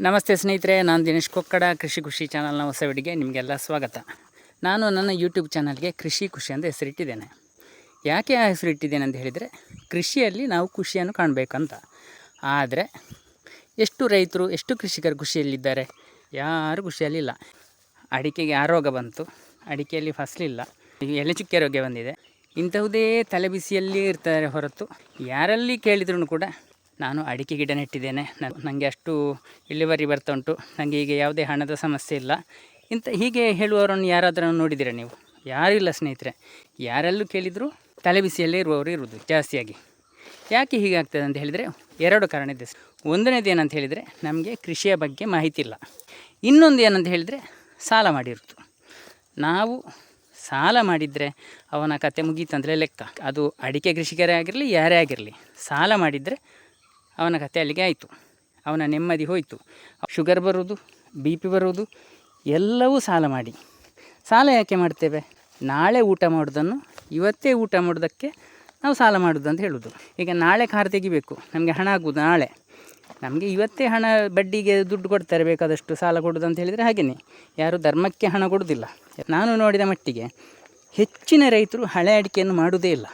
ನಮಸ್ತೆ ಸ್ನೇಹಿತರೆ, ನಾನು ದಿನೇಶ್ ಕೊಕ್ಕಡ, ಕೃಷಿ ಖುಷಿ ಚಾನಲ್ನ ಹೊಸ ವಿಡಿಗೆ ನಿಮಗೆಲ್ಲ ಸ್ವಾಗತ. ನಾನು ನನ್ನ ಯೂಟ್ಯೂಬ್ ಚಾನಲ್ಗೆ ಕೃಷಿ ಖುಷಿ ಅಂತ ಹೆಸರಿಟ್ಟಿದ್ದೇನೆ. ಯಾಕೆ ಆ ಹೆಸರಿಟ್ಟಿದ್ದೇನೆ ಅಂತ ಹೇಳಿದರೆ, ಕೃಷಿಯಲ್ಲಿ ನಾವು ಖುಷಿಯನ್ನು ಕಾಣಬೇಕಂತ. ಆದರೆ, ಎಷ್ಟು ರೈತರು, ಎಷ್ಟು ಕೃಷಿಕರು ಖುಷಿಯಲ್ಲಿದ್ದಾರೆ? ಯಾರೂ ಖುಷಿಯಲ್ಲಿಲ್ಲ. ಅಡಿಕೆಗೆ ಆ ರೋಗ ಬಂತು. ಅಡಿಕೆಯಲ್ಲಿ ಫಸಲಿಲ್ಲ. ಎಲೆ ಚುಕ್ಕೆ ರೋಗ ಬಂದಿದೆ. ಇಂತಹುದೇ ತಲೆಬಿಸಿಯಲ್ಲಿ ಇರ್ತಾರೆ ಹೊರತು ಯಾರಲ್ಲಿ ಕೇಳಿದ್ರು ಕೂಡ ನಾನು ಅಡಿಕೆ ಗಿಡ ನೆಟ್ಟಿದ್ದೇನೆ. ನನಗೆ ಅಷ್ಟು ಇಳುವರಿ ಬರ್ತಾ ಉಂಟು. ನನಗೆ ಈಗ ಯಾವುದೇ ಹಣದ ಸಮಸ್ಯೆ ಇಲ್ಲ. ಇಂಥ ಹೀಗೆ ಹೇಳುವವರನ್ನು ಯಾರಾದರೂ ನೋಡಿದ್ದೀರಾ ನೀವು? ಯಾರಿಲ್ಲ ಸ್ನೇಹಿತರೆ. ಯಾರೆಲ್ಲೂ ಕೇಳಿದರೂ ತಲೆಬಿಸಿಯಲ್ಲೇ ಇರುವವರು ಇರುವುದು ಜಾಸ್ತಿಯಾಗಿ. ಯಾಕೆ ಹೀಗಾಗ್ತದೆ ಅಂತ ಹೇಳಿದರೆ ಎರಡು ಕಾರಣ ಇದೆ. ಒಂದನೇದು ಏನಂತ ಹೇಳಿದರೆ ನಮಗೆ ಕೃಷಿಯ ಬಗ್ಗೆ ಮಾಹಿತಿ ಇಲ್ಲ. ಇನ್ನೊಂದು ಏನಂತ ಹೇಳಿದರೆ ಸಾಲ ಮಾಡಿರುತ್ತು ನಾವು ಸಾಲ ಮಾಡಿದರೆ ಅವನ ಕತೆ ಮುಗೀತಂದರೆ ಲೆಕ್ಕ. ಅದು ಅಡಿಕೆ ಕೃಷಿಕರೇ ಆಗಿರಲಿ, ಯಾರೇ ಆಗಿರಲಿ, ಸಾಲ ಮಾಡಿದರೆ ಅವನ ಕತೆ ಅಲ್ಲಿಗೆ ಆಯಿತು. ಅವನ ನೆಮ್ಮದಿ ಹೋಯಿತು. ಶುಗರ್ ಬರುವುದು ಬಿ ಪಿ ಬರುವುದು ಎಲ್ಲವೂ ಸಾಲ ಮಾಡಿ. ಸಾಲ ಯಾಕೆ ಮಾಡ್ತೇವೆ? ನಾಳೆ ಊಟ ಮಾಡೋದನ್ನು ಇವತ್ತೇ ಊಟ ಮಾಡೋದಕ್ಕೆ ನಾವು ಸಾಲ ಮಾಡೋದು ಅಂತ ಹೇಳೋದು. ಈಗ ನಾಳೆ ಕಾರ್ ತೆಗಿಬೇಕು. ನಮಗೆ ಹಣ ಆಗುವುದು ನಾಳೆ. ನಮಗೆ ಇವತ್ತೇ ಹಣ ಬಡ್ಡಿಗೆ ದುಡ್ಡು ಕೊಡ್ತಾರೆ ಬೇಕಾದಷ್ಟು ಸಾಲ ಕೊಡೋದು ಅಂತ ಹೇಳಿದರೆ ಹಾಗೆಯೇ ಯಾರು ಧರ್ಮಕ್ಕೆ ಹಣ ಕೊಡೋದಿಲ್ಲ. ನಾನು ನೋಡಿದ ಮಟ್ಟಿಗೆ ಹೆಚ್ಚಿನ ರೈತರು ಹಳೆ ಅಡಿಕೆಯನ್ನು ಮಾಡುವುದೇ ಇಲ್ಲ.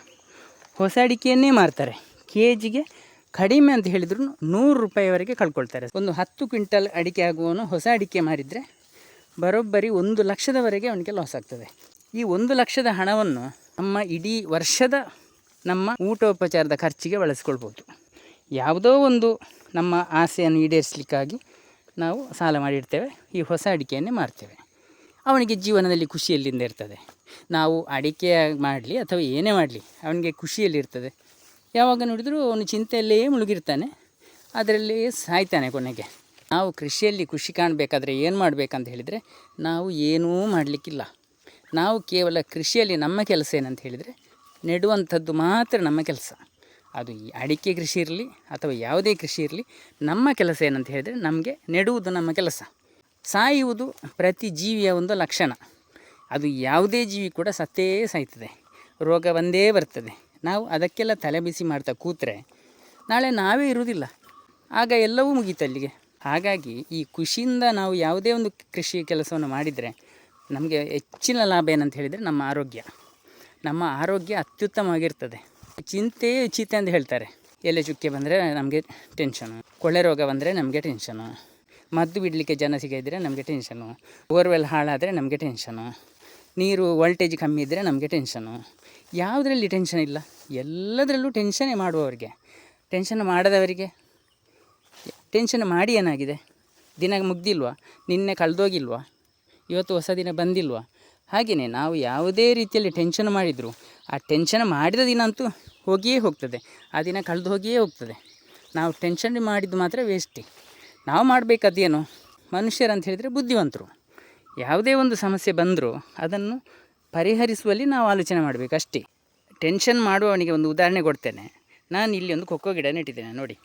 ಹೊಸ ಅಡಿಕೆಯನ್ನೇ ಮಾರ್ತಾರೆ. ಕೆ ಜಿಗೆ ಕಡಿಮೆ ಅಂತ ಹೇಳಿದ್ರು ನೂರು ರೂಪಾಯಿವರೆಗೆ ಕಳ್ಕೊಳ್ತಾರೆ. ಒಂದು ಹತ್ತು ಕ್ವಿಂಟಲ್ ಅಡಿಕೆ ಆಗುವವನು ಹೊಸ ಅಡಿಕೆ ಮಾರಿದರೆ ಬರೋಬ್ಬರಿ ಒಂದು ಲಕ್ಷದವರೆಗೆ ಅವನಿಗೆ ಲಾಸ್ ಆಗ್ತದೆ. ಈ ಒಂದು ಲಕ್ಷದ ಹಣವನ್ನು ನಮ್ಮ ಇಡೀ ವರ್ಷದ ನಮ್ಮ ಊಟೋಪಚಾರದ ಖರ್ಚಿಗೆ ಬಳಸ್ಕೊಳ್ಬೋದು. ಯಾವುದೋ ಒಂದು ನಮ್ಮ ಆಸೆಯನ್ನು ಈಡೇರಿಸಲಿಕ್ಕಾಗಿ ನಾವು ಸಾಲ ಮಾಡಿರ್ತೇವೆ, ಈ ಹೊಸ ಅಡಿಕೆಯನ್ನೇ ಮಾರ್ತೇವೆ. ಅವನಿಗೆ ಜೀವನದಲ್ಲಿ ಖುಷಿಯಲ್ಲಿಂದ ಇರ್ತದೆ. ನಾವು ಅಡಿಕೆ ಮಾಡಲಿ ಅಥವಾ ಏನೇ ಮಾಡಲಿ, ಅವನಿಗೆ ಖುಷಿಯಲ್ಲಿರ್ತದೆ. ಯಾವಾಗ ನೋಡಿದರೂ ಅವನು ಚಿಂತೆಯಲ್ಲೇ ಮುಳುಗಿರ್ತಾನೆ. ಅದರಲ್ಲಿ ಸಾಯ್ತಾನೆ ಕೊನೆಗೆ. ನಾವು ಕೃಷಿಯಲ್ಲಿ ಖುಷಿ ಕಾಣಬೇಕಾದ್ರೆ ಏನು ಮಾಡಬೇಕಂತ ಹೇಳಿದರೆ ನಾವು ಏನೂ ಮಾಡಲಿಕ್ಕಿಲ್ಲ. ನಾವು ಕೇವಲ ಕೃಷಿಯಲ್ಲಿ ನಮ್ಮ ಕೆಲಸ ಏನಂತ ಹೇಳಿದರೆ ನೆಡುವಂಥದ್ದು ಮಾತ್ರ ನಮ್ಮ ಕೆಲಸ. ಅದು ಅಡಿಕೆ ಕೃಷಿ ಇರಲಿ ಅಥವಾ ಯಾವುದೇ ಕೃಷಿ ಇರಲಿ ನಮ್ಮ ಕೆಲಸ ಏನಂತ ಹೇಳಿದರೆ ನಮಗೆ ನೆಡುವುದು ನಮ್ಮ ಕೆಲಸ. ಸಾಯುವುದು ಪ್ರತಿ ಜೀವಿಯ ಒಂದು ಲಕ್ಷಣ. ಅದು ಯಾವುದೇ ಜೀವಿ ಕೂಡ ಸತ್ತೇ ಸಾಯ್ತದೆ. ರೋಗ ಬಂದೇ ಬರ್ತದೆ. ನಾವು ಅದಕ್ಕೆಲ್ಲ ತಲೆ ಬಿಸಿ ಮಾಡ್ತಾ ಕೂತ್ರೆ ನಾಳೆ ನಾವೇ ಇರುವುದಿಲ್ಲ. ಆಗ ಎಲ್ಲವೂ ಮುಗೀತು ಅಲ್ಲಿಗೆ. ಹಾಗಾಗಿ ಈ ಖುಷಿಯಿಂದ ನಾವು ಯಾವುದೇ ಒಂದು ಕೃಷಿ ಕೆಲಸವನ್ನು ಮಾಡಿದರೆ ನಮಗೆ ಹೆಚ್ಚಿನ ಲಾಭ ಏನಂತ ಹೇಳಿದರೆ ನಮ್ಮ ಆರೋಗ್ಯ. ನಮ್ಮ ಆರೋಗ್ಯ ಅತ್ಯುತ್ತಮವಾಗಿರ್ತದೆ. ಚಿಂತೆ ಚಿತೆ ಅಂತ ಹೇಳ್ತಾರೆ. ಎಲೆ ಚುಕ್ಕೆ ಬಂದರೆ ನಮಗೆ ಟೆನ್ಷನು ಕೊಳೆ ರೋಗ ಬಂದರೆ ನಮಗೆ ಟೆನ್ಷನು ಮದ್ದು ಬಿಡಲಿಕ್ಕೆ ಜನ ಸಿಗದಿದ್ದರೆ ನಮಗೆ ಟೆನ್ಷನು ಓರ್ವೆಲ್ ಹಾಳಾದರೆ ನಮಗೆ ಟೆನ್ಷನು ನೀರು ವೋಲ್ಟೇಜ್ ಕಮ್ಮಿ ಇದ್ದರೆ ನಮಗೆ ಟೆನ್ಷನು ಯಾವುದರಲ್ಲಿ ಟೆನ್ಷನ್ ಇಲ್ಲ? ಎಲ್ಲದರಲ್ಲೂ ಟೆನ್ಷನೇ ಮಾಡುವವರಿಗೆ. ಟೆನ್ಷನ್ ಮಾಡದವರಿಗೆ. ಟೆನ್ಷನ್ ಮಾಡಿ ಏನಾಗಿದೆ? ದಿನ ಮುಗ್ದಿಲ್ವಾ? ನಿನ್ನೆ ಕಳೆದೋಗಿಲ್ವಾ? ಇವತ್ತು ಹೊಸ ದಿನ ಬಂದಿಲ್ವಾ? ಹಾಗೆಯೇ ನಾವು ಯಾವುದೇ ರೀತಿಯಲ್ಲಿ ಟೆನ್ಷನ್ ಮಾಡಿದರೂ, ಆ ಟೆನ್ಷನ್ ಮಾಡಿದ ದಿನ ಅಂತೂ ಹೋಗಿಯೇ ಹೋಗ್ತದೆ. ಆ ದಿನ ಕಳೆದು ಹೋಗಿಯೇ ಹೋಗ್ತದೆ. ನಾವು ಟೆನ್ಷನ್ ಮಾಡಿದ್ದು ಮಾತ್ರ ವೇಸ್ಟಿ ನಾವು ಮಾಡಬೇಕಾದೇನು ಮನುಷ್ಯರಂತ ಹೇಳಿದರೆ ಬುದ್ಧಿವಂತರು. ಯಾವುದೇ ಒಂದು ಸಮಸ್ಯೆ ಬಂದರೂ ಅದನ್ನು ಪರಿಹರಿಸುವಲ್ಲಿ ನಾವು ಆಲೋಚನೆ ಮಾಡಬೇಕು, ಅಷ್ಟೇ. ಟೆನ್ಷನ್ ಮಾಡುವವನಿಗೆ ಒಂದು ಉದಾಹರಣೆ ಕೊಡ್ತೇನೆ. ನಾನು ಇಲ್ಲಿ ಒಂದು ಕೊಕ್ಕೋ ಗಿಡ ನೆಟ್ಟಿದ್ದೇನೆ, ನೋಡಿ.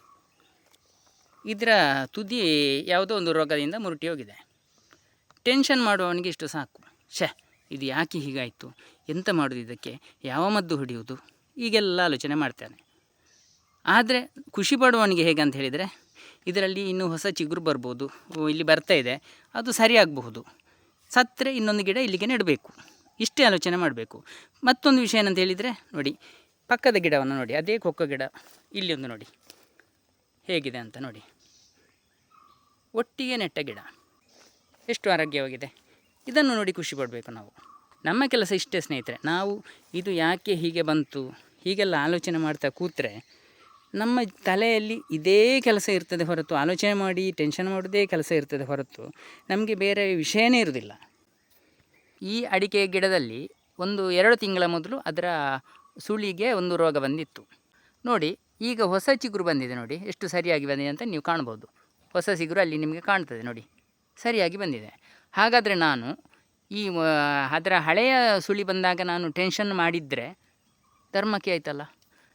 ಇದರ ತುದಿ ಯಾವುದೋ ಒಂದು ರೋಗದಿಂದ ಮುರುಟಿ ಹೋಗಿದೆ. ಟೆನ್ಷನ್ ಮಾಡುವವನಿಗೆ ಇಷ್ಟು ಸಾಕು. ಶ ಇದು ಯಾಕೆ ಹೀಗಾಯಿತು? ಎಂತ ಮಾಡೋದು ಇದಕ್ಕೆ? ಯಾವ ಮದ್ದು ಹೊಡೆಯುವುದು ಈಗೆಲ್ಲ ಆಲೋಚನೆ ಮಾಡ್ತಾನೆ. ಆದರೆ ಖುಷಿ ಪಡುವವನಿಗೆ ಹೇಗೆ ಅಂತ ಹೇಳಿದರೆ, ಇದರಲ್ಲಿ ಇನ್ನೂ ಹೊಸ ಚಿಗುರು ಬರ್ಬೋದು. ಇಲ್ಲಿ ಬರ್ತಾ ಇದೆ. ಅದು ಸರಿಯಾಗಬಹುದು. ಸತ್ತರೆ ಇನ್ನೊಂದು ಗಿಡ ಇಲ್ಲಿಗೆ ನೆಡಬೇಕು. ಇಷ್ಟೇ ಆಲೋಚನೆ ಮಾಡಬೇಕು. ಮತ್ತೊಂದು ವಿಷಯ ಏನಂತ ಹೇಳಿದರೆ, ನೋಡಿ, ಪಕ್ಕದ ಗಿಡವನ್ನು ನೋಡಿ, ಅದೇ ಕೊಕ್ಕ ಗಿಡ, ಇಲ್ಲಿ ಒಂದು ನೋಡಿ. ಹೇಗಿದೆ ಅಂತ ನೋಡಿ. ಒಟ್ಟಿಗೆ ನೆಟ್ಟ ಗಿಡ. ಎಷ್ಟು ಆರೋಗ್ಯವಾಗಿದೆ. ಇದನ್ನು ನೋಡಿ ಖುಷಿ ಪಡಬೇಕು ನಾವು. ನಮ್ಮ ಕೆಲಸ ಇಷ್ಟೇ ಸ್ನೇಹಿತರೆ. ನಾವು ಇದು ಯಾಕೆ ಹೀಗೆ ಬಂತು, ಹೀಗೆಲ್ಲ ಆಲೋಚನೆ ಮಾಡ್ತಾ ಕೂತ್ರೆ ನಮ್ಮ ತಲೆಯಲ್ಲಿ ಇದೇ ಕೆಲಸ ಇರ್ತದೆ ಹೊರತು, ಆಲೋಚನೆ ಮಾಡಿ ಟೆನ್ಷನ್ ಮಾಡೋದೇ ಕೆಲಸ ಇರ್ತದೆ ಹೊರತು, ನಮಗೆ ಬೇರೆ ವಿಷಯನೇ ಇರುವುದಿಲ್ಲ. ಈ ಅಡಿಕೆ ಗಿಡದಲ್ಲಿ ಒಂದು ಎರಡು ತಿಂಗಳ ಮೊದಲು ಅದರ ಸುಳಿಗೆ ಒಂದು ರೋಗ ಬಂದಿತ್ತು. ನೋಡಿ, ಈಗ ಹೊಸ ಚಿಗುರು ಬಂದಿದೆ ನೋಡಿ, ಎಷ್ಟು ಸರಿಯಾಗಿ ಬಂದಿದೆ ಅಂತ ನೀವು ಕಾಣ್ಬೋದು ಹೊಸ ಚಿಗುರು ಅಲ್ಲಿ ನಿಮಗೆ ಕಾಣ್ತದೆ ನೋಡಿ, ಸರಿಯಾಗಿ ಬಂದಿದೆ. ಹಾಗಾದರೆ ನಾನು ಈ ಅದರ ಹಳೆಯ ಸುಳಿ ಬಂದಾಗ ನಾನು ಟೆನ್ಷನ್ ಮಾಡಿದರೆ ಧರ್ಮಕ್ಕೆ ಆಯ್ತಲ್ಲ?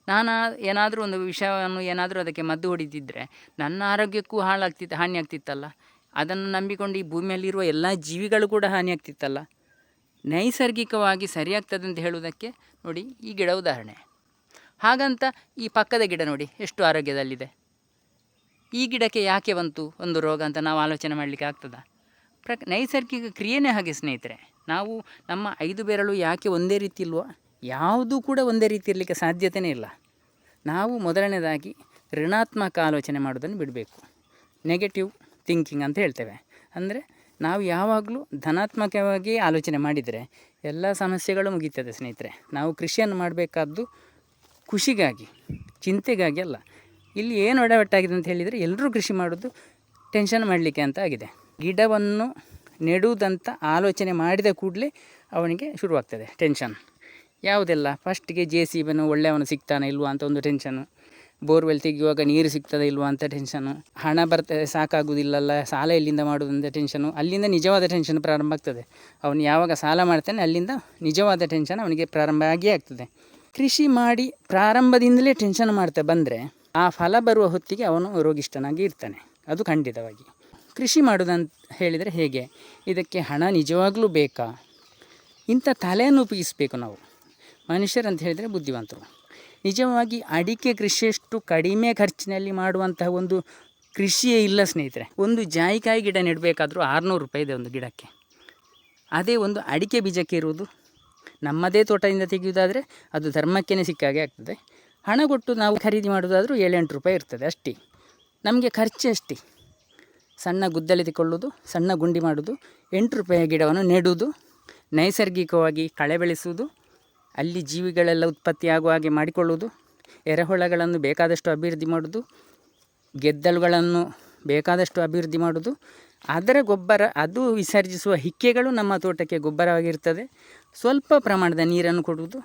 ನಾನು ಏನಾದರೂ ಒಂದು ವಿಷಯವನ್ನು ಏನಾದರೂ ಅದಕ್ಕೆ ಮದ್ದು ಹೊಡಿತಿದ್ದರೆ ನನ್ನ ಆರೋಗ್ಯಕ್ಕೂ ಹಾಳಾಗ್ತಿತ್ತು ಹಾನಿ ಆಗ್ತಿತ್ತಲ್ಲ ಅದನ್ನು ನಂಬಿಕೊಂಡು ಈ ಭೂಮಿಯಲ್ಲಿರುವ ಎಲ್ಲ ಜೀವಿಗಳು ಕೂಡ ಹಾನಿ ಆಗ್ತಿತ್ತಲ್ಲ ನೈಸರ್ಗಿಕವಾಗಿ ಸರಿಯಾಗ್ತದೆ ಅಂತ ಹೇಳುವುದಕ್ಕೆ ನೋಡಿ ಈ ಗಿಡ ಉದಾಹರಣೆ. ಹಾಗಂತ ಈ ಪಕ್ಕದ ಗಿಡ ನೋಡಿ ಎಷ್ಟು ಆರೋಗ್ಯದಲ್ಲಿದೆ. ಈ ಗಿಡಕ್ಕೆ ಯಾಕೆ ಬಂತು ಒಂದು ರೋಗ ಅಂತ ನಾವು ಆಲೋಚನೆ ಮಾಡಲಿಕ್ಕೆ ಆಗ್ತದ? ಪ್ರ ನೈಸರ್ಗಿಕ ಕ್ರಿಯೆನೇ ಹಾಗೆ ಸ್ನೇಹಿತರೆ. ನಾವು ನಮ್ಮ ಐದು ಬೆರಳು ಯಾಕೆ ಒಂದೇ ರೀತಿ ಇಲ್ವೋ ಯಾವುದೂ ಕೂಡ ಒಂದೇ ರೀತಿ ಇರಲಿಕ್ಕೆ ಸಾಧ್ಯತೆಯೇ ಇಲ್ಲ. ನಾವು ಮೊದಲನೇದಾಗಿ ಋಣಾತ್ಮಕ ಆಲೋಚನೆ ಮಾಡೋದನ್ನು ಬಿಡಬೇಕು. ನೆಗೆಟಿವ್ ಥಿಂಕಿಂಗ್ ಅಂತ ಹೇಳ್ತೇವೆ. ಅಂದರೆ ನಾವು ಯಾವಾಗಲೂ ಧನಾತ್ಮಕವಾಗಿ ಆಲೋಚನೆ ಮಾಡಿದರೆ ಎಲ್ಲ ಸಮಸ್ಯೆಗಳು ಮುಗೀತದೆ ಸ್ನೇಹಿತರೆ. ನಾವು ಕೃಷಿಯನ್ನು ಮಾಡಬೇಕಾದ್ದು ಖುಷಿಗಾಗಿ, ಚಿಂತೆಗಾಗಿ ಅಲ್ಲ. ಇಲ್ಲಿ ಏನು ಒಡವಟ್ಟಾಗಿದೆ ಅಂತ ಹೇಳಿದರೆ ಎಲ್ಲರೂ ಕೃಷಿ ಮಾಡೋದು ಟೆನ್ಷನ್ ಮಾಡಲಿಕ್ಕೆ ಅಂತ ಆಗಿದೆ. ಗಿಡವನ್ನು ನೆಡುವುದಂತ ಆಲೋಚನೆ ಮಾಡಿದ ಕೂಡಲೇ ಅವನಿಗೆ ಶುರುವಾಗ್ತದೆ ಟೆನ್ಷನ್ ಯಾವುದೆಲ್ಲ? ಫಸ್ಟ್ಗೆ ಜೆ ಸಿ ಬಿನು ಒಳ್ಳೆಯವನು ಸಿಗ್ತಾನೆ ಇಲ್ವಾ ಅಂತ ಒಂದು ಟೆನ್ಷನು ಬೋರ್ವೆಲ್ ತೆಗೆಯುವಾಗ ನೀರು ಸಿಗ್ತದೆ ಇಲ್ವಾ ಅಂತ ಟೆನ್ಷನು ಹಣ ಬರ್ತದೆ ಸಾಕಾಗುವುದಿಲ್ಲಲ್ಲ ಸಾಲ ಎಲ್ಲಿಂದ ಮಾಡೋದಂತ ಟೆನ್ಷನು ಅಲ್ಲಿಂದ ನಿಜವಾದ ಟೆನ್ಷನ್ ಪ್ರಾರಂಭ ಆಗ್ತದೆ. ಅವನು ಯಾವಾಗ ಸಾಲ ಮಾಡ್ತಾನೆ ಅಲ್ಲಿಂದ ನಿಜವಾದ ಟೆನ್ಷನ್ ಅವನಿಗೆ ಪ್ರಾರಂಭ ಆಗಿಯೇ ಆಗ್ತದೆ. ಕೃಷಿ ಮಾಡಿ ಪ್ರಾರಂಭದಿಂದಲೇ ಟೆನ್ಷನ್ ಮಾಡ್ತಾ ಬಂದರೆ ಆ ಫಲ ಬರುವ ಹೊತ್ತಿಗೆ ಅವನು ರೋಗಿಷ್ಠನಾಗಿ ಇರ್ತಾನೆ. ಅದು ಖಂಡಿತವಾಗಿ. ಕೃಷಿ ಮಾಡೋದಂತ ಹೇಳಿದರೆ ಹೇಗೆ? ಇದಕ್ಕೆ ಹಣ ನಿಜವಾಗಲೂ ಬೇಕಾ? ಇಂಥ ತಲೆಯನ್ನು ಉಪಯೋಗಿಸಬೇಕು ನಾವು. ಮನುಷ್ಯರಂತ ಹೇಳಿದರೆ ಬುದ್ಧಿವಂತರು. ನಿಜವಾಗಿ ಅಡಿಕೆ ಕೃಷಿಯಷ್ಟು ಕಡಿಮೆ ಖರ್ಚಿನಲ್ಲಿ ಮಾಡುವಂತಹ ಒಂದು ಕೃಷಿಯೇ ಇಲ್ಲ ಸ್ನೇಹಿತರೆ. ಒಂದು ಜಾಯಿಕಾಯಿ ಗಿಡ ನೆಡಬೇಕಾದರೂ ಆರುನೂರು ರೂಪಾಯಿ ಇದೆ ಒಂದು ಗಿಡಕ್ಕೆ. ಅದೇ ಒಂದು ಅಡಿಕೆ ಬೀಜಕ್ಕೆ ಇರುವುದು ನಮ್ಮದೇ ತೋಟದಿಂದ ತೆಗೆಯುವುದಾದರೆ ಅದು ಧರ್ಮಕ್ಕೇ ಸಿಕ್ಕಾಗೆ ಆಗ್ತದೆ. ಹಣ ಕೊಟ್ಟು ನಾವು ಖರೀದಿ ಮಾಡೋದಾದರೂ ಏಳೆಂಟು ರೂಪಾಯಿ ಇರ್ತದೆ ಅಷ್ಟೇ. ನಮಗೆ ಖರ್ಚು ಅಷ್ಟೇ. ಸಣ್ಣ ಗುದ್ದಲಿ ತಗೊಳ್ಳೋದು ಸಣ್ಣ ಗುಂಡಿ ಮಾಡೋದು ಎಂಟು ರೂಪಾಯಿಯ ಗಿಡವನ್ನು ನೆಡುವುದು, ನೈಸರ್ಗಿಕವಾಗಿ ಕಳೆ ಬೆಳೆಸುವುದು ಅಲ್ಲಿ ಜೀವಿಗಳೆಲ್ಲ ಉತ್ಪತ್ತಿ ಆಗುವ ಹಾಗೆ ಮಾಡಿಕೊಳ್ಳುವುದು, ಎರೆಹುಳಗಳನ್ನು ಬೇಕಾದಷ್ಟು ಅಭಿವೃದ್ಧಿ ಮಾಡುವುದು, ಗೆದ್ದಲುಗಳನ್ನು ಬೇಕಾದಷ್ಟು ಅಭಿವೃದ್ಧಿ ಮಾಡುವುದು. ಅದರ ಗೊಬ್ಬರ, ಅದು ವಿಸರ್ಜಿಸುವ ಹಿಕ್ಕೆಗಳು ನಮ್ಮ ತೋಟಕ್ಕೆ ಗೊಬ್ಬರವಾಗಿರ್ತದೆ. ಸ್ವಲ್ಪ ಪ್ರಮಾಣದ ನೀರನ್ನು ಕೊಡುವುದು,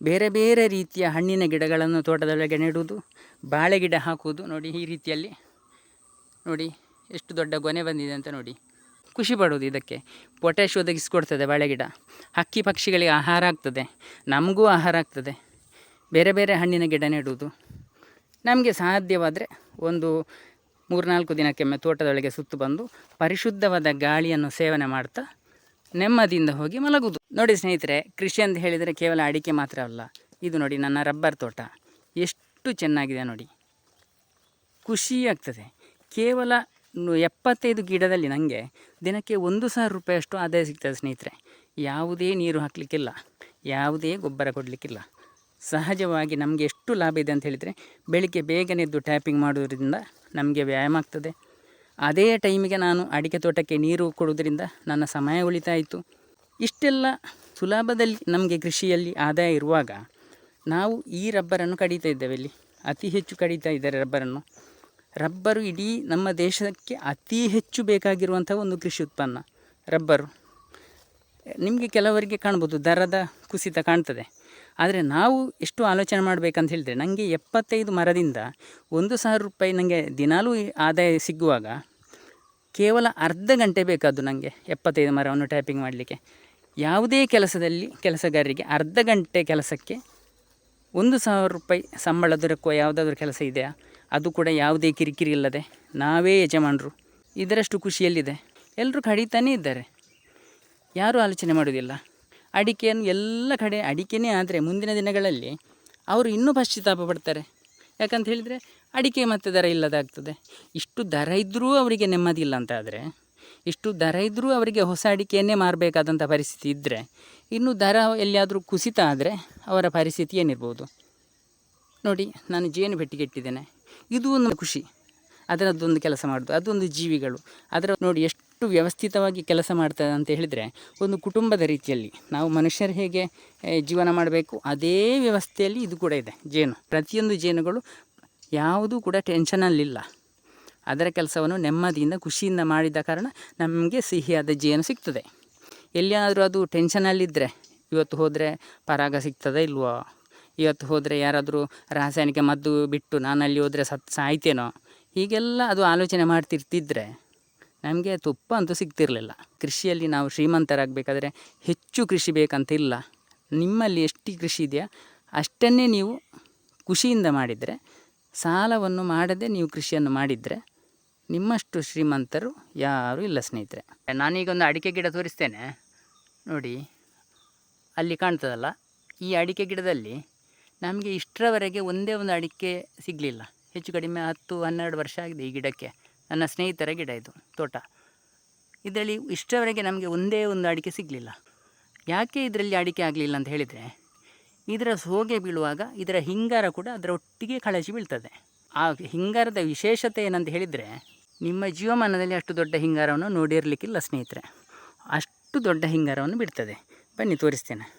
ಬೇರೆ ಬೇರೆ ರೀತಿಯ ಹಣ್ಣಿನ ಗಿಡಗಳನ್ನು ತೋಟದೊಳಗೆ ನೆಡುವುದು, ಬಾಳೆ ಗಿಡ ಹಾಕುವುದು. ನೋಡಿ ಈ ರೀತಿಯಲ್ಲಿ, ನೋಡಿ ಎಷ್ಟು ದೊಡ್ಡ ಗೊನೆ ಬಂದಿದೆ ಅಂತ ನೋಡಿ. ಖುಷಿ ಪಡೋದು ಇದಕ್ಕೆ. ಪೊಟ್ಯಾಶ್ ಒದಗಿಸಿಕೊಡ್ತದೆ ಬಾಳೆ ಗಿಡ. ಹಕ್ಕಿ ಪಕ್ಷಿಗಳಿಗೆ ಆಹಾರ ಆಗ್ತದೆ. ನಮಗೂ ಆಹಾರ ಆಗ್ತದೆ. ಬೇರೆ ಬೇರೆ ಹಣ್ಣಿನ ಗಿಡ ನೆಡುವುದು. ನಮಗೆ ಸಾಧ್ಯವಾದರೆ ಒಂದು ಮೂರ್ನಾಲ್ಕು ದಿನಕ್ಕೊಮ್ಮೆ ತೋಟದೊಳಗೆ ಸುತ್ತು ಬಂದು ಪರಿಶುದ್ಧವಾದ ಗಾಳಿಯನ್ನು ಸೇವನೆ ಮಾಡ್ತಾ ನೆಮ್ಮದಿಯಿಂದ ಹೋಗಿ ಮಲಗುವುದು. ನೋಡಿ ಸ್ನೇಹಿತರೆ, ಕೃಷಿ ಅಂತ ಹೇಳಿದರೆ ಕೇವಲ ಅಡಿಕೆ ಮಾತ್ರ ಅಲ್ಲ. ಇದು ನೋಡಿ ನನ್ನ ರಬ್ಬರ್ ತೋಟ. ಎಷ್ಟು ಚೆನ್ನಾಗಿದೆ ನೋಡಿ. ಖುಷಿ ಆಗ್ತದೆ. ಕೇವಲ ಎಪ್ಪತ್ತೈದು ಗಿಡದಲ್ಲಿ ನನಗೆ ದಿನಕ್ಕೆ ಒಂದು ಸಾವಿರ ರೂಪಾಯಿಯಷ್ಟು ಆದಾಯ ಸಿಗ್ತದೆ ಸ್ನೇಹಿತರೆ. ಯಾವುದೇ ನೀರು ಹಾಕಲಿಕ್ಕಿಲ್ಲ, ಯಾವುದೇ ಗೊಬ್ಬರ ಕೊಡಲಿಕ್ಕಿಲ್ಲ. ಸಹಜವಾಗಿ ನಮಗೆ ಎಷ್ಟು ಲಾಭ ಇದೆ ಅಂತ ಹೇಳಿದರೆ, ಬೆಳಿಗ್ಗೆ ಬೇಗನೆ ಎದ್ದು ಟ್ಯಾಪಿಂಗ್ ಮಾಡೋದ್ರಿಂದ ನಮಗೆ ವ್ಯಾಯಾಮ ಆಗ್ತದೆ. ಅದೇ ಟೈಮಿಗೆ ನಾನು ಅಡಿಕೆ ತೋಟಕ್ಕೆ ನೀರು ಕೊಡೋದ್ರಿಂದ ನನ್ನ ಸಮಯ ಉಳಿತಾಯಿತು. ಇಷ್ಟೆಲ್ಲ ಸುಲಭದಲ್ಲಿ ನಮಗೆ ಕೃಷಿಯಲ್ಲಿ ಆದಾಯ ಇರುವಾಗ ನಾವು ಈ ರಬ್ಬರನ್ನು ಕಡಿತಾ ಇದ್ದೇವೆ ಇಲ್ಲಿ. ಅತಿ ಹೆಚ್ಚು ಕಡಿತಾ ಇದ್ದಾರೆ ರಬ್ಬರನ್ನು. ರಬ್ಬರು ಇಡೀ ನಮ್ಮ ದೇಶಕ್ಕೆ ಅತಿ ಹೆಚ್ಚು ಬೇಕಾಗಿರುವಂಥ ಒಂದು ಕೃಷಿ ಉತ್ಪನ್ನ. ರಬ್ಬರು. ನಿಮಗೆ ಕೆಲವರಿಗೆ ಕಾಣ್ಬೋದು, ದರದ ಕುಸಿತ ಕಾಣ್ತದೆ. ಆದರೆ ನಾವು ಎಷ್ಟು ಆಲೋಚನೆ ಮಾಡಬೇಕಂತ ಹೇಳಿದ್ರೆ ನನಗೆ ಎಪ್ಪತ್ತೈದು ಮರದಿಂದ ಒಂದು ಸಾವಿರ ರೂಪಾಯಿ ನನಗೆ ದಿನಾಲೂ ಆದಾಯ ಸಿಗುವಾಗ ಕೇವಲ ಅರ್ಧ ಗಂಟೆ ಬೇಕಾದ್ದು ನನಗೆ ಎಪ್ಪತ್ತೈದು ಮರವನ್ನು ಟ್ಯಾಪಿಂಗ್ ಮಾಡಲಿಕ್ಕೆ. ಯಾವುದೇ ಕೆಲಸದಲ್ಲಿ ಕೆಲಸಗಾರರಿಗೆ ಅರ್ಧ ಗಂಟೆ ಕೆಲಸಕ್ಕೆ ಒಂದು ಸಾವಿರ ರೂಪಾಯಿ ಸಂಬಳ ದೊರಕುವ ಯಾವುದಾದ್ರೂ ಕೆಲಸ ಇದೆಯಾ? ಅದು ಕೂಡ ಯಾವುದೇ ಕಿರಿಕಿರಿ ಇಲ್ಲದೆ ನಾವೇ ಯಜಮಾನರು. ಇದರಷ್ಟು ಖುಷಿಯಲ್ಲಿದೆ. ಎಲ್ಲರೂ ಕಡಿತಾನೇ ಇದ್ದಾರೆ. ಯಾರೂ ಆಲೋಚನೆ ಮಾಡೋದಿಲ್ಲ ಅಡಿಕೆಯನ್ನು ಎಲ್ಲ ಕಡೆ, ಅಡಿಕೆನೇ ಆದರೆ ಮುಂದಿನ ದಿನಗಳಲ್ಲಿ ಅವರು ಇನ್ನೂ ಪಶ್ಚಾತ್ತಾಪ ಪಡ್ತಾರೆ. ಯಾಕಂತ ಹೇಳಿದರೆ ಅಡಿಕೆ ಮತ್ತೆ ದರ ಇಲ್ಲದಾಗ್ತದೆ. ಇಷ್ಟು ದರ ಇದ್ದರೂ ಅವರಿಗೆ ನೆಮ್ಮದಿ ಇಲ್ಲ ಅಂತ ಆದರೆ ಇಷ್ಟು ದರ ಇದ್ದರೂ ಅವರಿಗೆ ಹೊಸ ಅಡಿಕೆಯನ್ನೇ ಮಾರಬೇಕಾದಂಥ ಪರಿಸ್ಥಿತಿ ಇದ್ದರೆ ಇನ್ನು ದರ ಎಲ್ಲಿಯಾದರೂ ಕುಸಿತ ಆದರೆ ಅವರ ಪರಿಸ್ಥಿತಿ ಏನಿರ್ಬೋದು? ನೋಡಿ, ನಾನು ಜೇನು ಭೇಟಿ ಇಟ್ಟಿದ್ದೇನೆ. ಇದು ಒಂದು ಖುಷಿ. ಅದರದ್ದೊಂದು ಕೆಲಸ ಮಾಡೋದು, ಅದೊಂದು ಜೀವಿಗಳು. ಅದರ ನೋಡಿ ಎಷ್ಟು ವ್ಯವಸ್ಥಿತವಾಗಿ ಕೆಲಸ ಮಾಡ್ತದೆ ಅಂತ ಹೇಳಿದರೆ, ಒಂದು ಕುಟುಂಬದ ರೀತಿಯಲ್ಲಿ ನಾವು ಮನುಷ್ಯರು ಹೇಗೆ ಜೀವನ ಮಾಡಬೇಕು, ಅದೇ ವ್ಯವಸ್ಥೆಯಲ್ಲಿ ಇದು ಕೂಡ ಇದೆ, ಜೇನು. ಪ್ರತಿಯೊಂದು ಜೇನುಗಳು ಯಾವುದೂ ಕೂಡ ಟೆನ್ಷನಲ್ಲಿಲ್ಲ ಅದರ ಕೆಲಸವನ್ನು ನೆಮ್ಮದಿಯಿಂದ, ಖುಷಿಯಿಂದ ಮಾಡಿದ ಕಾರಣ ನಮಗೆ ಸಿಹಿಯಾದ ಜೇನು ಸಿಗ್ತದೆ. ಎಲ್ಲಿಯಾದರೂ ಅದು ಟೆನ್ಷನಲ್ಲಿದ್ದರೆ ಇವತ್ತು ಹೋದರೆ ಪರಾಗ ಸಿಗ್ತದೆ ಇಲ್ವೋ? ಇವತ್ತು ಹೋದರೆ ಯಾರಾದರೂ ರಾಸಾಯನಿಕ ಮದ್ದು ಬಿಟ್ಟು ನಾನು ಅಲ್ಲಿ ಹೋದರೆ ಸತ್ ಸಾಯ್ತೇನೋ? ಹೀಗೆಲ್ಲ ಅದು ಆಲೋಚನೆ ಮಾಡ್ತಿರ್ತಿದ್ರೆ ನಮಗೆ ತುಪ್ಪ ಅಂತೂ ಸಿಗ್ತಿರಲಿಲ್ಲ. ಕೃಷಿಯಲ್ಲಿ ನಾವು ಶ್ರೀಮಂತರಾಗಬೇಕಾದ್ರೆ ಹೆಚ್ಚು ಕೃಷಿ ಬೇಕಂತ ಇಲ್ಲ ನಿಮ್ಮಲ್ಲಿ ಎಷ್ಟು ಕೃಷಿ ಇದೆಯಾ? ಅಷ್ಟನ್ನೇ ನೀವು ಖುಷಿಯಿಂದ ಮಾಡಿದರೆ, ಸಾಲವನ್ನು ಮಾಡದೆ ನೀವು ಕೃಷಿಯನ್ನು ಮಾಡಿದರೆ ನಿಮ್ಮಷ್ಟು ಶ್ರೀಮಂತರು ಯಾರೂ ಇಲ್ಲ ಸ್ನೇಹಿತರೆ. ನಾನೀಗ ಒಂದು ಅಡಿಕೆ ಗಿಡ ತೋರಿಸ್ತೇನೆ. ನೋಡಿ, ಅಲ್ಲಿ ಕಾಣ್ತದಲ್ಲ? ಈ ಅಡಿಕೆ ಗಿಡದಲ್ಲಿ ನಮಗೆ ಇಷ್ಟರವರೆಗೆ ಒಂದೇ ಒಂದು ಅಡಿಕೆ ಸಿಗಲಿಲ್ಲ. ಹೆಚ್ಚು ಕಡಿಮೆ ಹತ್ತು, ಹನ್ನೆರಡು ವರ್ಷ ಆಗಿದೆ ಈ ಗಿಡಕ್ಕೆ. ನನ್ನ ಸ್ನೇಹಿತರ ಗಿಡ ಇದು, ತೋಟ. ಇದರಲ್ಲಿ ಇಷ್ಟರವರೆಗೆ ನಮಗೆ ಒಂದೇ ಒಂದು ಅಡಿಕೆ ಸಿಗಲಿಲ್ಲ. ಯಾಕೆ ಇದರಲ್ಲಿ ಅಡಿಕೆ ಆಗಲಿಲ್ಲ ಅಂತ ಹೇಳಿದರೆ, ಇದರ ಸೋಗೆ ಬೀಳುವಾಗ ಇದರ ಹಿಂಗಾರ ಕೂಡ ಅದರ ಒಟ್ಟಿಗೆ ಕಳಚಿ ಬೀಳ್ತದೆ. ಆ ಹಿಂಗಾರದ ವಿಶೇಷತೆ ಏನಂತ ಹೇಳಿದರೆ, ನಿಮ್ಮ ಜೀವಮಾನದಲ್ಲಿ ಅಷ್ಟು ದೊಡ್ಡ ಹಿಂಗಾರವನ್ನು ನೋಡಿರಲಿಕ್ಕಿಲ್ಲ ಸ್ನೇಹಿತರೆ. ಅಷ್ಟು ದೊಡ್ಡ ಹಿಂಗಾರವನ್ನು ಬಿಡ್ತದೆ. ಬನ್ನಿ ತೋರಿಸ್ತೇನೆ.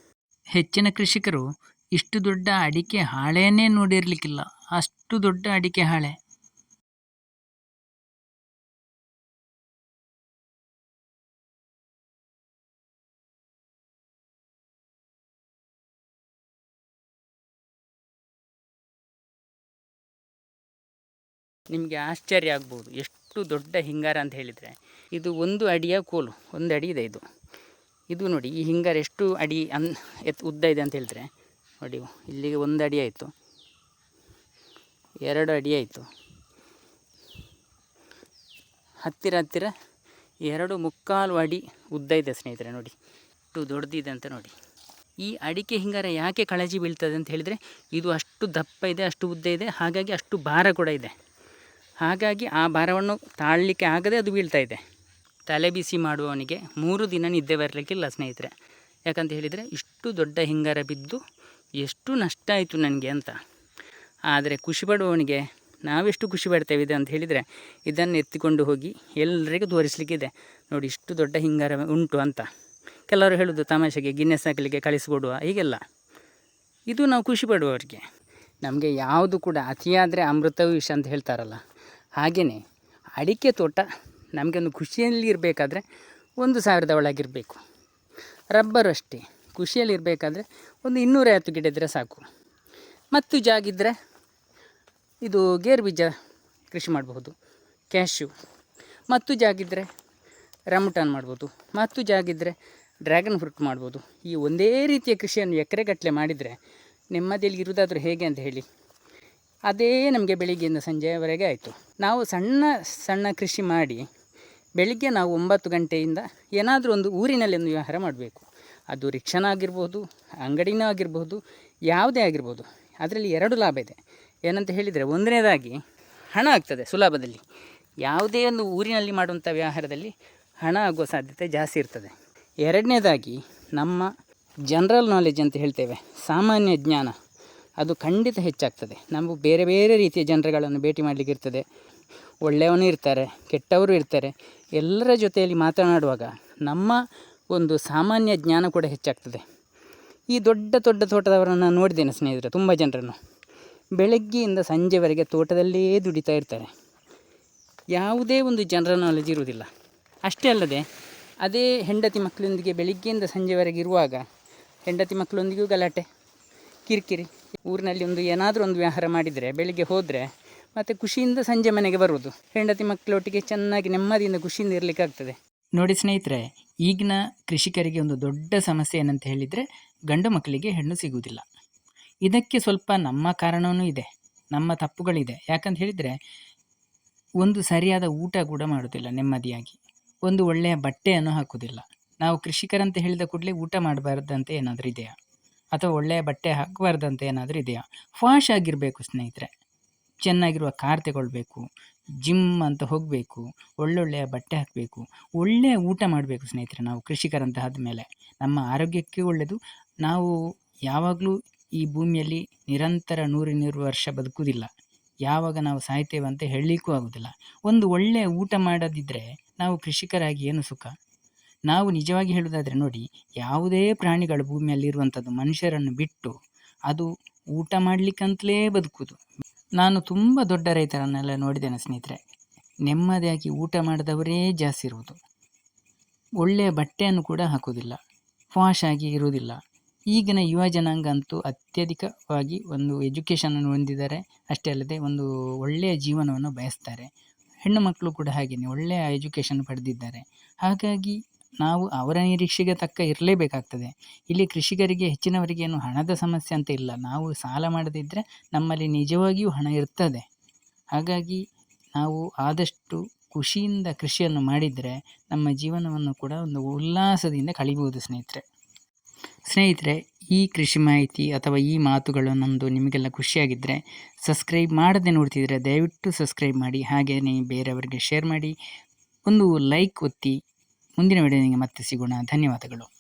ಹೆಚ್ಚಿನ ಕೃಷಿಕರು ಇಷ್ಟು ದೊಡ್ಡ ಅಡಿಕೆ ಹಾಳೆಯನ್ನೇ ನೋಡಿರ್ಲಿಕ್ಕಿಲ್ಲ. ಅಷ್ಟು ದೊಡ್ಡ ಅಡಿಕೆ ಹಾಳೆ. ನಿಮಗೆ ಆಶ್ಚರ್ಯ ಆಗ್ಬೋದು. ಎಷ್ಟು ದೊಡ್ಡ ಹಿಂಗಾರ ಅಂತ ಹೇಳಿದರೆ, ಇದು ಒಂದು ಅಡಿಯ ಕೋಲು ಒಂದು ಅಡಿ ಇದೆ ಇದು. ಇದು ನೋಡಿ, ಈ ಹಿಂಗಾರ ಎಷ್ಟು ಅಡಿ ಅನ್ ಎತ್ ಉದ್ದ ಇದೆ ಅಂತ ಹೇಳಿದ್ರೆ ನೋಡಿ, ಇಲ್ಲಿಗೆ ಒಂದು ಅಡಿ ಆಯಿತು. ಎರಡು ಅಡಿ ಆಯಿತು. ಹತ್ತಿರ ಹತ್ತಿರ ಎರಡು ಮುಕ್ಕಾಲು ಅಡಿ ಉದ್ದ ಇದೆ ಸ್ನೇಹಿತರೆ, ನೋಡಿ. ಇಷ್ಟು ದೊಡ್ಡದಿದೆ ಅಂತ ನೋಡಿ. ಈ ಅಡಿಕೆ ಹಿಂಗಾರ ಯಾಕೆ ಕಳಜಿ ಬೀಳ್ತದೆ ಅಂತ ಹೇಳಿದರೆ, ಇದು ಅಷ್ಟು ದಪ್ಪ ಇದೆ, ಅಷ್ಟು ಉದ್ದ ಇದೆ, ಹಾಗಾಗಿ ಅಷ್ಟು ಭಾರ ಕೂಡ ಇದೆ. ಹಾಗಾಗಿ ಆ ಭಾರವನ್ನು ತಾಳಲಿಕ್ಕೆ ಆಗದೆ ಅದು ಬೀಳ್ತಾ ಇದೆ. ತಲೆ ಬಿಸಿ ಮಾಡುವವನಿಗೆ ಮೂರು ದಿನ ನಿದ್ದೆ ಬರಲಿಕ್ಕಿಲ್ಲ ಸ್ನೇಹಿತರೆ. ಯಾಕಂತ ಹೇಳಿದರೆ, ಇಷ್ಟು ದೊಡ್ಡ ಹಿಂಗಾರ ಬಿದ್ದು ಎಷ್ಟು ನಷ್ಟ ಆಯಿತು ನನಗೆ ಅಂತ. ಆದರೆ ಖುಷಿ ಪಡುವವನಿಗೆ ನಾವೆಷ್ಟು ಖುಷಿ ಪಡ್ತೇವೆ ಇದೆ ಅಂತ ಹೇಳಿದರೆ ಇದನ್ನು ಎತ್ತಿಕೊಂಡು ಹೋಗಿ ಎಲ್ಲರಿಗೂ ತೋರಿಸಲಿಕ್ಕಿದೆ ನೋಡಿ, ಇಷ್ಟು ದೊಡ್ಡ ಹಿಂಗಾರ ಉಂಟು ಅಂತ. ಕೆಲವರು ಹೇಳೋದು ತಮಾಷೆಗೆ ಗಿನ್ನೆಸ್ ಹಾಕಲಿಕ್ಕೆ ಕಳಿಸಿಕೊಡುವ ಹೀಗೆಲ್ಲ. ಇದು ನಾವು ಖುಷಿ ಪಡುವವರಿಗೆ. ನಮಗೆ ಯಾವುದು ಕೂಡ ಅತಿಯಾದರೆ ಅಮೃತ ವಿಷ ಅಂತ ಹೇಳ್ತಾರಲ್ಲ. ಹಾಗೆಯೇ ಅಡಿಕೆ ತೋಟ ನಮಗೆ ಒಂದು ಖುಷಿಯಲ್ಲಿ ಇರಬೇಕಾದ್ರೆ ಒಂದು ಸಾವಿರದ ಒಳಗಿರಬೇಕು ರಬ್ಬರು ಅಷ್ಟೇ. ಖುಷಿಯಲ್ಲಿ ಇರಬೇಕಾದ್ರೆ ಒಂದು ಇನ್ನೂರೈವತ್ತು ಗಿಡ ಇದ್ದರೆ ಸಾಕು. ಮತ್ತು ಜಾಗಿದ್ದರೆ ಇದು ಗೇರು ಬೀಜ ಕೃಷಿ ಮಾಡಬಹುದು, ಕ್ಯಾಶ್ಯೂ. ಮತ್ತು ಜಾಗಿದ್ದರೆ ರಮಟಾನ್ ಮಾಡ್ಬೋದು, ಮತ್ತು ಜಾಗಿದ್ದರೆ ಡ್ರ್ಯಾಗನ್ ಫ್ರೂಟ್ ಮಾಡ್ಬೋದು. ಈ ಒಂದೇ ರೀತಿಯ ಕೃಷಿಯನ್ನು ಎಕರೆಗಟ್ಟಲೆ ಮಾಡಿದರೆ ನೆಮ್ಮದಿಯಲ್ಲಿ ಇರುವುದಾದ್ರೂ ಹೇಗೆ ಅಂತ ಹೇಳಿ. ಅದೇ ನಮಗೆ ಬೆಳಿಗ್ಗೆಯಿಂದ ಸಂಜೆಯವರೆಗೆ ಆಯಿತು. ನಾವು ಸಣ್ಣ ಸಣ್ಣ ಕೃಷಿ ಮಾಡಿ ಬೆಳಿಗ್ಗೆ ನಾವು ಒಂಬತ್ತು ಗಂಟೆಯಿಂದ ಏನಾದರೂ ಒಂದು ಊರಿನಲ್ಲಿ ಒಂದು ವ್ಯವಹಾರ ಮಾಡಬೇಕು. ಅದು ರಿಕ್ಷಾನ ಆಗಿರ್ಬೋದು, ಅಂಗಡಿನೂ ಆಗಿರ್ಬೋದು, ಯಾವುದೇ ಆಗಿರ್ಬೋದು, ಅದರಲ್ಲಿ ಎರಡು ಲಾಭ ಇದೆ. ಏನಂತ ಹೇಳಿದರೆ ಒಂದನೇದಾಗಿ ಹಣ ಆಗ್ತದೆ ಸುಲಭದಲ್ಲಿ. ಯಾವುದೇ ಒಂದು ಊರಿನಲ್ಲಿ ಮಾಡುವಂಥ ವ್ಯವಹಾರದಲ್ಲಿ ಹಣ ಆಗುವ ಸಾಧ್ಯತೆ ಜಾಸ್ತಿ ಇರ್ತದೆ. ಎರಡನೇದಾಗಿ ನಮ್ಮ ಜನರಲ್ ನಾಲೆಜ್ ಅಂತ ಹೇಳ್ತೇವೆ, ಸಾಮಾನ್ಯ ಜ್ಞಾನ, ಅದು ಖಂಡಿತ ಹೆಚ್ಚಾಗ್ತದೆ. ನಾವು ಬೇರೆ ಬೇರೆ ರೀತಿಯ ಜನರುಗಳನ್ನು ಭೇಟಿ ಮಾಡಲಿಕ್ಕೆ ಇರ್ತದೆ. ಒಳ್ಳೆಯವನು ಇರ್ತಾರೆ, ಕೆಟ್ಟವರು ಇರ್ತಾರೆ. ಎಲ್ಲರ ಜೊತೆಯಲ್ಲಿ ಮಾತನಾಡುವಾಗ ನಮ್ಮ ಒಂದು ಸಾಮಾನ್ಯ ಜ್ಞಾನ ಕೂಡ ಹೆಚ್ಚಾಗ್ತದೆ. ಈ ದೊಡ್ಡ ದೊಡ್ಡ ತೋಟದವರನ್ನು ನೋಡಿದ್ದೇನೆ ಸ್ನೇಹಿತರೆ, ತುಂಬ ಜನರನ್ನು. ಬೆಳಗ್ಗೆಯಿಂದ ಸಂಜೆವರೆಗೆ ತೋಟದಲ್ಲೇ ದುಡಿತಾ ಇರ್ತಾರೆ. ಯಾವುದೇ ಒಂದು ಜನರಲ್ ನಾಲೆಜ್ ಇರುವುದಿಲ್ಲ. ಅಷ್ಟೇ ಅಲ್ಲದೆ, ಅದೇ ಹೆಂಡತಿ ಮಕ್ಕಳೊಂದಿಗೆ ಬೆಳಿಗ್ಗೆಯಿಂದ ಸಂಜೆವರೆಗೆ ಇರುವಾಗ ಹೆಂಡತಿ ಮಕ್ಕಳೊಂದಿಗೂ ಗಲಾಟೆ, ಕಿರಿಕಿರಿ, ಊರಿನಲ್ಲಿ ಒಂದು ಏನಾದರೂ ಒಂದು ವ್ಯವಹಾರ ಮಾಡಿದರೆ, ಬೆಳಿಗ್ಗೆ ಹೋದರೆ ಮತ್ತು ಖುಷಿಯಿಂದ ಸಂಜೆ ಮನೆಗೆ ಬರುವುದು. ಹೆಂಡತಿ ಮಕ್ಕಳೊಟ್ಟಿಗೆ ಚೆನ್ನಾಗಿ ನೆಮ್ಮದಿಯಿಂದ ಖುಷಿಯಿಂದ ಇರಲಿಕ್ಕೆ ಆಗ್ತದೆ ನೋಡಿ ಸ್ನೇಹಿತರೆ, ಈಗಿನ ಕೃಷಿಕರಿಗೆ ಒಂದು ದೊಡ್ಡ ಸಮಸ್ಯೆ ಏನಂತ ಹೇಳಿದರೆ ಗಂಡು ಮಕ್ಕಳಿಗೆ ಹೆಣ್ಣು ಸಿಗುವುದಿಲ್ಲ. ಇದಕ್ಕೆ ಸ್ವಲ್ಪ ನಮ್ಮ ಕಾರಣವೂ ಇದೆ, ನಮ್ಮ ತಪ್ಪುಗಳಿದೆ. ಯಾಕಂತ ಹೇಳಿದರೆ ಒಂದು ಸರಿಯಾದ ಊಟ ಕೂಡ ಮಾಡೋದಿಲ್ಲ ನೆಮ್ಮದಿಯಾಗಿ. ಒಂದು ಒಳ್ಳೆಯ ಬಟ್ಟೆಯನ್ನು ಹಾಕುವುದಿಲ್ಲ. ನಾವು ಕೃಷಿಕರಂತ ಹೇಳಿದ ಕೂಡಲೇ ಊಟ ಮಾಡಬಾರ್ದಂತ ಏನಾದರೂ ಇದೆಯಾ? ಅಥವಾ ಒಳ್ಳೆಯ ಬಟ್ಟೆ ಹಾಕಬಾರ್ದಂತ ಏನಾದರೂ ಇದೆಯಾ? ಫಾಶ್ ಆಗಿರಬೇಕು ಸ್ನೇಹಿತರೆ. ಚೆನ್ನಾಗಿರುವ ಕಾರ್ ತಗೊಳ್ಬೇಕು. ಜಿಮ್ ಅಂತ ಹೋಗಬೇಕು, ಒಳ್ಳೊಳ್ಳೆಯ ಬಟ್ಟೆ ಹಾಕಬೇಕು, ಒಳ್ಳೆಯ ಊಟ ಮಾಡಬೇಕು ಸ್ನೇಹಿತರೆ ನಾವು ಕೃಷಿಕರಂತ ಆದಮೇಲೆ. ನಮ್ಮ ಆರೋಗ್ಯಕ್ಕೆ ಒಳ್ಳೆಯದು ನಾವು ಯಾವಾಗಲೂ ಈ ಭೂಮಿಯಲ್ಲಿ ನಿರಂತರ ನೂರು ನೂರು ವರ್ಷ ಬದುಕುವುದಿಲ್ಲ. ಯಾವಾಗ ನಾವು ಸಾಯ್ತೇವೆ ಅಂತ ಹೇಳಲಿಕ್ಕೂ ಆಗೋದಿಲ್ಲ ಒಂದು ಒಳ್ಳೆಯ ಊಟ ಮಾಡದಿದ್ದರೆ ನಾವು ಕೃಷಿಕರಾಗಿ ಏನು ಸುಖ? ನಾವು ನಿಜವಾಗಿ ಹೇಳುವುದಾದರೆ ನೋಡಿ, ಯಾವುದೇ ಪ್ರಾಣಿಗಳು ಭೂಮಿಯಲ್ಲಿ ಇರುವಂಥದ್ದು ಮನುಷ್ಯರನ್ನು ಬಿಟ್ಟು ಅದು ಊಟ ಮಾಡಲಿಕ್ಕಂತಲೇ ಬದುಕುವುದು. ನಾನು ತುಂಬ ದೊಡ್ಡ ರೈತರನ್ನೆಲ್ಲ ನೋಡಿದ್ದೇನೆ ಸ್ನೇಹಿತರೆ. ನೆಮ್ಮದಿಯಾಗಿ ಊಟ ಮಾಡಿದವರೇ ಜಾಸ್ತಿ ಇರುವುದು. ಒಳ್ಳೆಯ ಬಟ್ಟೆಯನ್ನು ಕೂಡ ಹಾಕೋದಿಲ್ಲ ಫಾಶ್ ಆಗಿ ಇರುವುದಿಲ್ಲ. ಈಗಿನ ಯುವ ಜನಾಂಗ ಅಂತೂ ಅತ್ಯಧಿಕವಾಗಿ ಒಂದು ಎಜುಕೇಷನನ್ನು ಹೊಂದಿದ್ದಾರೆ. ಅಷ್ಟೇ ಅಲ್ಲದೆ ಒಂದು ಒಳ್ಳೆಯ ಜೀವನವನ್ನು ಬಯಸ್ತಾರೆ. ಹೆಣ್ಣು ಮಕ್ಕಳು ಕೂಡ ಹಾಗೆಯೇ ಒಳ್ಳೆಯ ಎಜುಕೇಷನ್ ಪಡೆದಿದ್ದಾರೆ. ಹಾಗಾಗಿ ನಾವು ಅವರ ನಿರೀಕ್ಷೆಗೆ ತಕ್ಕ ಇರಲೇಬೇಕಾಗ್ತದೆ. ಇಲ್ಲಿ ಕೃಷಿಕರಿಗೆ ಹೆಚ್ಚಿನವರಿಗೆ ಏನು ಹಣದ ಸಮಸ್ಯೆ ಅಂತ ಇಲ್ಲ. ನಾವು ಸಾಲ ಮಾಡದಿದ್ದರೆ ನಮ್ಮಲ್ಲಿ ನಿಜವಾಗಿಯೂ ಹಣ ಇರ್ತದೆ. ಹಾಗಾಗಿ ನಾವು ಆದಷ್ಟು ಖುಷಿಯಿಂದ ಕೃಷಿಯನ್ನು ಮಾಡಿದರೆ ನಮ್ಮ ಜೀವನವನ್ನು ಕೂಡ ಒಂದು ಉಲ್ಲಾಸದಿಂದ ಕಳಿಬೋದು ಸ್ನೇಹಿತರೆ. ಸ್ನೇಹಿತರೆ, ಈ ಕೃಷಿ ಮಾಹಿತಿ ಅಥವಾ ಈ ಮಾತುಗಳು ನಮ್ಮದು ನಿಮಗೆಲ್ಲ ಖುಷಿಯಾಗಿದ್ದರೆ ಸಬ್ಸ್ಕ್ರೈಬ್ ಮಾಡದೆ ನೋಡ್ತಿದ್ರೆ ದಯವಿಟ್ಟು ಸಬ್ಸ್ಕ್ರೈಬ್ ಮಾಡಿ. ಹಾಗೆಯೇ ಬೇರೆಯವರಿಗೆ ಶೇರ್ ಮಾಡಿ. ಒಂದು ಲೈಕ್ ಒತ್ತಿ ಮುಂದಿನ ವಿಡಿಯೋನಿಗೆ ಮತ್ತೆ ಸಿಗೋಣ. ಧನ್ಯವಾದಗಳು.